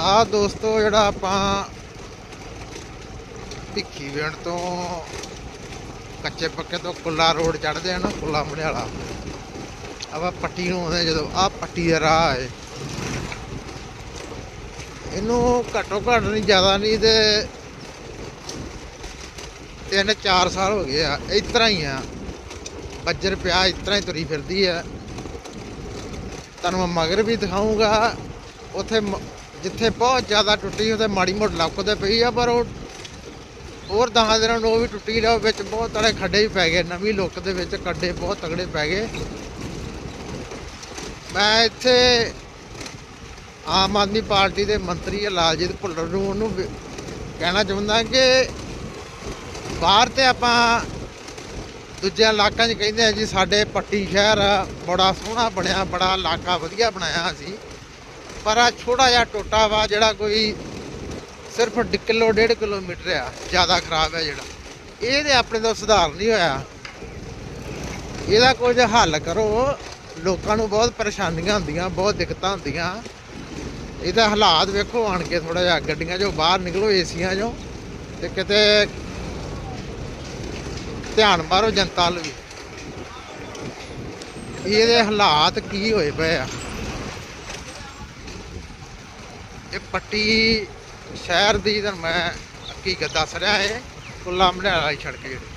ਆ ਦੋਸਤੋ, ਜਿਹੜਾ ਆਪਾਂ ਭਿੱਖੀ ਵੇਣ ਤੋਂ ਕੱਚੇ ਪੱਕੇ ਤੋਂ ਕੁੱਲਾ ਰੋਡ ਚੜਦੇ ਆ ਨਾ ਕੁੱਲਾ ਮੜਿਆਲਾ ਆਪਾਂ ਪੱਟੀ ਨੂੰ ਆਉਂਦੇ ਜਦੋਂ ਆ ਪੱਟੀ ਦਾ ਰਾਹ ਹੈ ਇਹਨੂੰ ਘੱਟੋ ਘੱਟ ਨਹੀਂ, ਜ਼ਿਆਦਾ ਨਹੀਂ ਤੇ ਤਿੰਨ ਚਾਰ ਸਾਲ ਹੋ ਗਏ ਆ, ਇਸ ਤਰ੍ਹਾਂ ਹੀ ਆ। ਬੱਜਰ ਪਿਆ, ਇਸ ਤਰ੍ਹਾਂ ਹੀ ਤੁਰੀ ਫਿਰਦੀ ਆ। ਤੁਹਾਨੂੰ ਮੈਂ ਮਗਰ ਵੀ ਦਿਖਾਉਂਗਾ ਉੱਥੇ ਮ- ਜਿੱਥੇ ਬਹੁਤ ਜ਼ਿਆਦਾ ਟੁੱਟੀ ਉਹਦੇ ਮਾੜੀ ਮੋਟ ਲੱਕਦੇ ਪਈ ਆ ਪਰ ਉਹ ਹੋਰ ਦਹਾਂ ਦਿਨਾਂ ਨੂੰ ਉਹ ਵੀ ਟੁੱਟੀ ਰਿਹਾ ਵਿੱਚ ਬਹੁਤ ਤੜੇ ਖੱਡੇ ਵੀ ਪੈ ਗਏ ਨਵੀਂ ਲੁੱਕ ਦੇ ਵਿੱਚ ਖੱਡੇ ਬਹੁਤ ਤਗੜੇ ਪੈ ਗਏ। ਮੈਂ ਇੱਥੇ ਆਮ ਆਦਮੀ ਪਾਰਟੀ ਦੇ ਮੰਤਰੀ ਆ ਲਾਲਜੀਤ ਭੁੱਲਰ ਨੂੰ ਉਹਨੂੰ ਕਹਿਣਾ ਚਾਹੁੰਦਾ ਕਿ ਬਾਹਰ ਤੇ ਆਪਾਂ ਦੂਜੇ ਇਲਾਕਿਆਂ 'ਚ ਕਹਿੰਦੇ ਆ ਜੀ ਸਾਡੇ ਪੱਟੀ ਸ਼ਹਿਰ ਆ, ਬੜਾ ਸੋਹਣਾ ਬਣਿਆ ਬੜਾ ਇਲਾਕਾ ਵਧੀਆ ਬਣਾਇਆ ਸੀ ਪਰ ਆ ਛੋਟਾ ਜਿਹਾ ਟੋਟਾ ਵਾ ਜਿਹੜਾ ਕੋਈ ਸਿਰਫ ਡ ਕਿਲੋ, ਡੇਢ ਕਿਲੋਮੀਟਰ ਆ, ਜ਼ਿਆਦਾ ਖਰਾਬ ਹੈ ਜਿਹੜਾ। ਇਹਦੇ ਆਪਣੇ ਤੋਂ ਸੁਧਾਰ ਨਹੀਂ ਹੋਇਆ। ਇਹਦਾ ਕੁਝ ਹੱਲ ਕਰੋ। ਲੋਕਾਂ ਨੂੰ ਬਹੁਤ ਪਰੇਸ਼ਾਨੀਆਂ ਹੁੰਦੀਆਂ, ਬਹੁਤ ਦਿੱਕਤਾਂ ਹੁੰਦੀਆਂ। ਇਹਦਾ ਹਾਲਾਤ ਵੇਖੋ, ਆਣ ਕੇ ਥੋੜਾ ਜਿਹਾ ਗੱਡੀਆਂ 'ਚੋਂ ਬਾਹਰ ਨਿਕਲੋ, ਏਸੀਆਂ 'ਚੋਂ। ਤੇ ਕਿਤੇ ਧਿਆਨ ਮਾਰੋ ਜਨਤਾ ਵੱਲ ਵੀ। ਇਹਦੇ ਹਾਲਾਤ ਕੀ ਹੋਏ ਪਏ ਆ। ਇਹ ਪੱਟੀ ਸ਼ਹਿਰ ਦੀ ਤਾਂ ਮੈਂ ਹਕੀਕਤ ਦੱਸ ਰਿਹਾ ਇਹ ਕੁੱਲਾ ਮੜਿਆਲਾ ਵਾਲੀ ਸੜਕ ਜਿਹੜੀ।